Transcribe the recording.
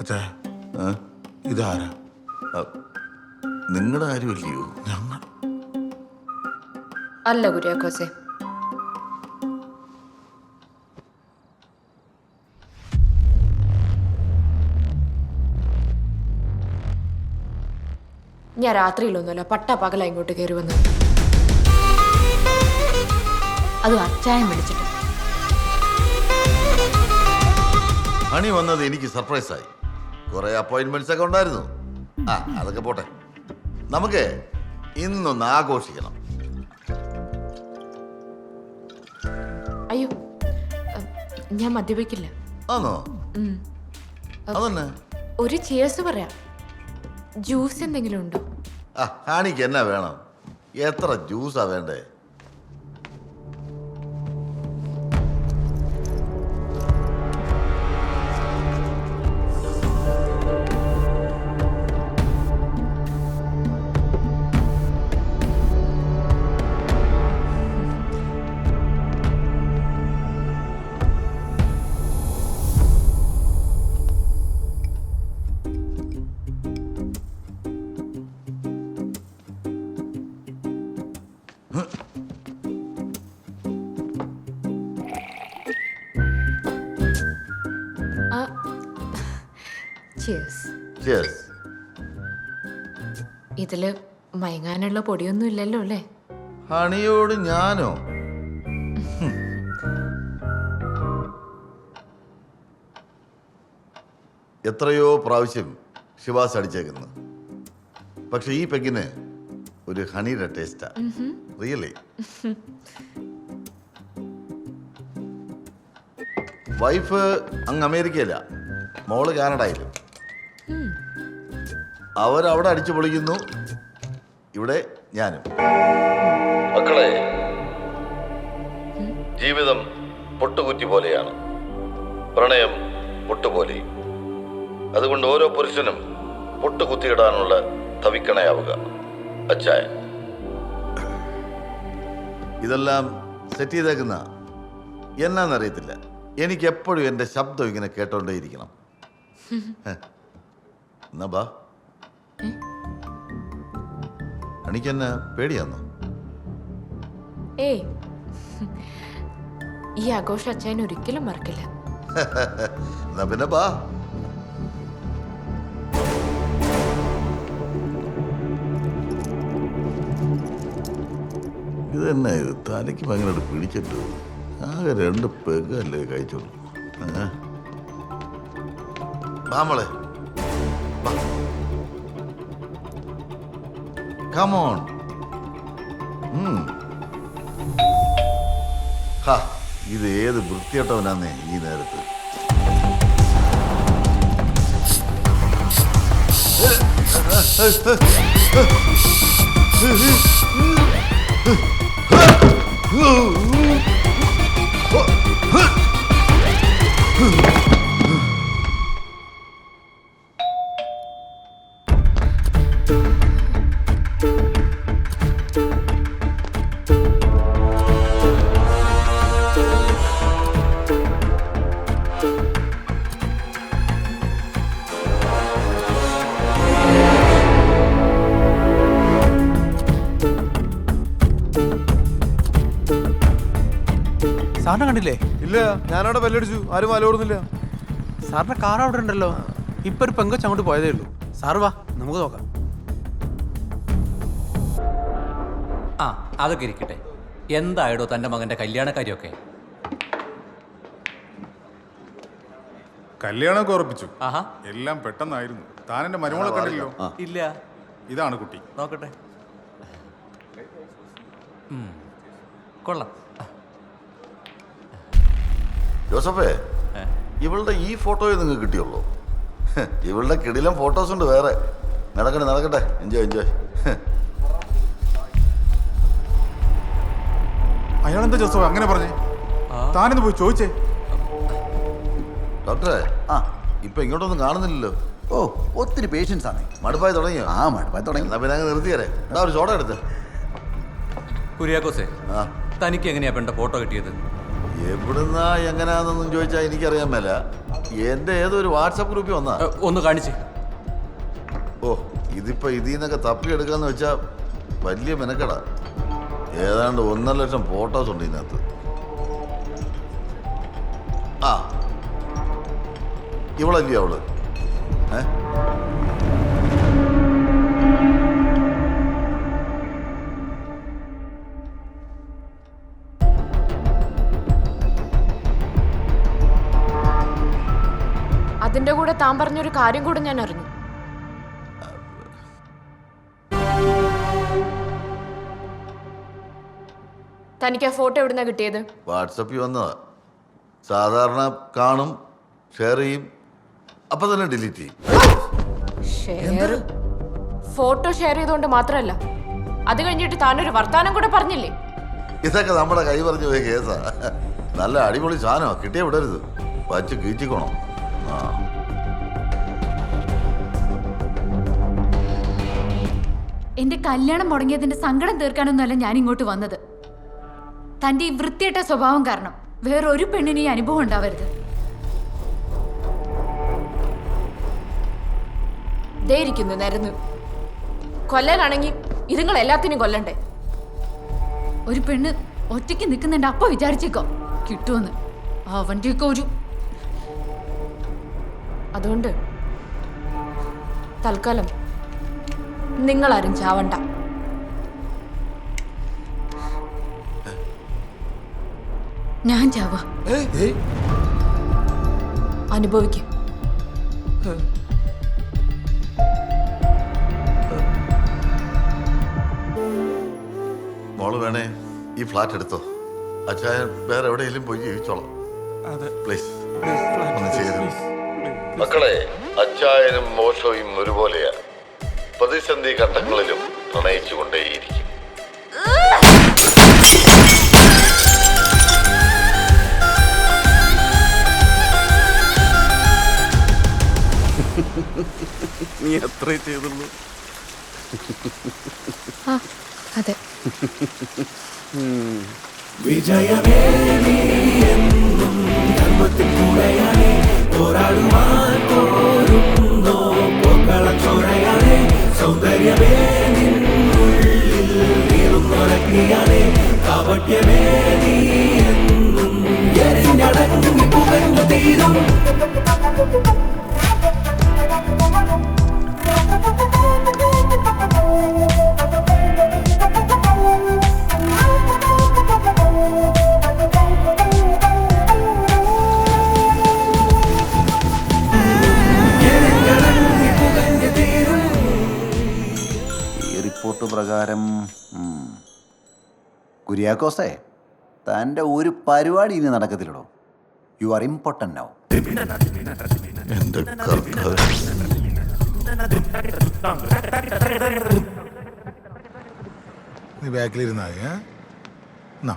അച്ഛാ ആ? ഇതാരാ? നിങ്ങളുടെ കാര്യമല്ലയോ ഞങ്ങൾ അല്ല കുര്യാക്കോസെ. ഞാൻ രാത്രിയിലൊന്നുമല്ല പട്ട പകല ഇങ്ങോട്ട് കയറി വന്നു അത് അച്ചായം വിളിച്ചിട്ട്. ഹണി വന്നത് എനിക്ക് സർപ്രൈസ് ആയി കുറെ അപ്പോയിന്റ്മെന്റ്സ് ഒക്കെ ഉണ്ടായിരുന്നു. ആ അതൊക്കെ പോട്ടെ. നമുക്ക് ഇന്നൊന്ന് ആഘോഷിക്കണം. അയ്യോ ഞാൻ മദ്യപിക്കില്ല. ആണോ അതന്നെ? ഒരു ചേസ് പറയാം. ജ്യൂസ് എന്തെങ്കിലും ഉണ്ടോ? ആ ഹണിക്ക് എന്നാ വേണം? എത്ര ജ്യൂസാ വേണ്ടേ? ചിയേഴ്സ് ചേസ് ഇതിൽ മയങ്ങാനുള്ള പൊടിയൊന്നും ഇല്ലല്ലോ അല്ലേ? ഹണിയോട് ഞാനോ? എത്രയോ പ്രാവശ്യം ശിവാസ് അടിച്ചേക്കുന്നു. പക്ഷെ ഈ പെഗിന് ഒരു ഹണിയുടെ ടേസ്റ്റാ റിയലി വൈഫ് അങ്ങ് അമേരിക്കയില്ല മോൾ കാനഡയിലും. അവരവിടെ അടിച്ചു പൊളിക്കുന്നു. ഇവിടെ ഞാനും. മക്കളെ ജീവിതം പൊട്ടുകുറ്റി പോലെയാണ്. പ്രണയം പൊട്ടുപോലെ. അതുകൊണ്ട് ഓരോ പുരുഷനും പൊട്ടുകുത്തിയിടാനുള്ള തവിക്കണയാവുക. അച്ചായൻ. ഇതെല്ലാം സെറ്റ് ചെയ്തേക്കുന്ന എന്നാന്നറിയത്തില്ല. എനിക്ക് എപ്പോഴും എന്റെ ശബ്ദം ഇങ്ങനെ കേട്ടോണ്ടേയിരിക്കണം. എന്നാ ബാ. എനിക്കെന്നെ പേടിയാന്നോ? ഏയ് ഈ ആഘോഷം അച്ഛൻ ഒരിക്കലും മറക്കില്ല. എന്നാ പിന്നെ ബാ. ഇത് തന്നെ തലയ്ക്ക് ഭയങ്കര പിടിച്ചിട്ട് ആകെ രണ്ട് പെഗല്ലേ കഴിച്ചോളൂ ഏ? വാ മോളെ കമോൺ ഇത് ഏത് വൃത്തിയട്ടവനാന്നേ ഈ നേരത്ത് Huh. സാറിനെ കണ്ടില്ലേ? ഇല്ല ഞാനവിടെ ബെല്ലടിച്ചു. ആരും വലോടുന്നില്ല സാറിന്റെ കാർ അവിടെ ഉണ്ടല്ലോ. ഇപ്പൊ ഒരു പെങ്കൊച്ച് അങ്ങോട്ട് പോയതേ ഉള്ളൂ. സാർ വാ നമുക്ക് നോക്കാം. ആ അതൊക്കെ ഇരിക്കട്ടെ. എന്തായടോ തന്റെ മകന്റെ കല്യാണക്കാരിയൊക്കെ? കല്യാണമൊക്കെ ഉറപ്പിച്ചു. ആഹാ. എല്ലാം പെട്ടെന്നായിരുന്നു. താൻ എന്റെ മരുമോളെ കണ്ടില്ലോ ഇല്ല. ഇതാണ് കുട്ടി. നോക്കട്ടെ. ഉം, കൊള്ളാം. ജോസഫേ? ഇവളുടെ ഈ ഫോട്ടോയെ നിങ്ങൾക്ക് കിട്ടിയുള്ളൂ. ഇവളുടെ കിടിലം ഫോട്ടോസ് ഉണ്ട് വേറെ. നടക്കട്ടെ നടക്കട്ടെ. എൻജോയ് എൻജോയ് അയാളെന്താ ജോസഫ് അങ്ങനെ പറഞ്ഞേ? താനെന്ന് പോയി ചോദിച്ചേ. ഡോക്ടറെ ആ. ഇപ്പൊ ഇങ്ങോട്ടൊന്നും കാണുന്നില്ലല്ലോ. ഓ ഒത്തിരി പേഷ്യൻസ് ആണ്. മടുപ്പായി തുടങ്ങിയോ? ആ മടുപ്പായി തുടങ്ങി. എന്നാ പിന്നെ അങ്ങ് നിർത്തിയരെ. എന്നാ ഒരു ചോട എടുത്ത്. കുര്യാക്കോസേ ആ. തനിക്ക് എങ്ങനെയാ പെണ്ട ഫോട്ടോ കിട്ടിയത്? എവിടുന്നാ എങ്ങനെയാണെന്നൊന്നും ചോദിച്ചാൽ എനിക്കറിയാൻ മേല. എന്റെ ഏതൊരു വാട്സപ്പ് ഗ്രൂപ്പിൽ വന്നാ? ഏ, ഒന്ന് കാണിച്ചേ. ഓ ഇതിപ്പോ ഇതിൽ നിന്നൊക്കെ തപ്പിയെടുക്കാന്ന് വെച്ചാ വലിയ മെനക്കട. ഏതാണ്ട് ഒന്നര ലക്ഷം ഫോട്ടോസ് ഉണ്ട് ഇതിനകത്ത്. ആ. ഇവളല്ലേ അവൾ? ഏ? അതിന്റെ കൂടെ താൻ പറഞ്ഞൊരു കാര്യം കൂടെ ഞാൻ അറിഞ്ഞു. തനിക്ക് ആ ഫോട്ടോ എവിടുന്നാ കിട്ടിയത്? വാട്സപ്പിൽ വന്നതാ. സാധാരണ കാണും ഷെയർ ചെയ്യും അപ്പൊ തന്നെ ഡിലീറ്റ് ചെയ്യും. ഷെയർ? ഫോട്ടോ ഷെയർ ചെയ്തുകൊണ്ട് മാത്രമല്ല അത് കഴിഞ്ഞിട്ട് താനൊരു വർത്താനം കൂടെ പറഞ്ഞില്ലേ? ഇതൊക്കെ നമ്മുടെ കൈ പറഞ്ഞു പോയ കേസാ. നല്ല അടിപൊളി സാധനമാ. കിട്ടിയ വിടരുത്. വച്ച് കീച്ചിക്കോണം ആ. എന്റെ കല്യാണം മുടങ്ങിയതിന്റെ സങ്കടം തീർക്കാനൊന്നുമല്ല ഞാൻ ഇങ്ങോട്ട് വന്നത്. തന്റെ ഈ വൃത്തിയിട്ട സ്വഭാവം കാരണം വേറൊരു പെണ്ണിന് ഈ അനുഭവം ഉണ്ടാവരുത്. ദേ നരുന്നു. കൊല്ലാനാണെങ്കിൽ ഇതുങ്ങൾ എല്ലാത്തിനും കൊല്ലണ്ടേ? ഒരു പെണ്ണ് ഒറ്റയ്ക്ക് നിൽക്കുന്നുണ്ട് അപ്പൊ വിചാരിച്ചേക്കോ? കിട്ടുമെന്ന് അവന്റെയൊക്കെ ഒരു അതുകൊണ്ട് തൽക്കാലം നിങ്ങളാരും ചാവണ്ട. ഞാൻ ചാവാ അനുഭവിക്കും. മോൾ വേണേ ഈ ഫ്ലാറ്റ് എടുത്തോ. അച്ഛായൻ വേറെ എവിടെയെങ്കിലും പോയി ജീവിച്ചോളാം. പ്ലീസ് ഒന്ന് ചെയ്തു മക്കളെ അച്ചായനും മോശവും ഒരുപോലെയാ. പ്രതിസന്ധി ഘട്ടങ്ങളിലും പ്രണയിച്ചുകൊണ്ടേയിരിക്കും. നീ എത്ര ചെയ്തുള്ളൂ? ആ അതെ. ഈ കുര്യാക്കോസേ തന്റെ ഒരു പരിപാടി ഇനി നടക്കത്തില്ലടോ യു ആർ ഇമ്പോർട്ടന്റ് നൗ. നീ ബാക്കിലിരുന്നാ മതി, ഏ? എന്നാ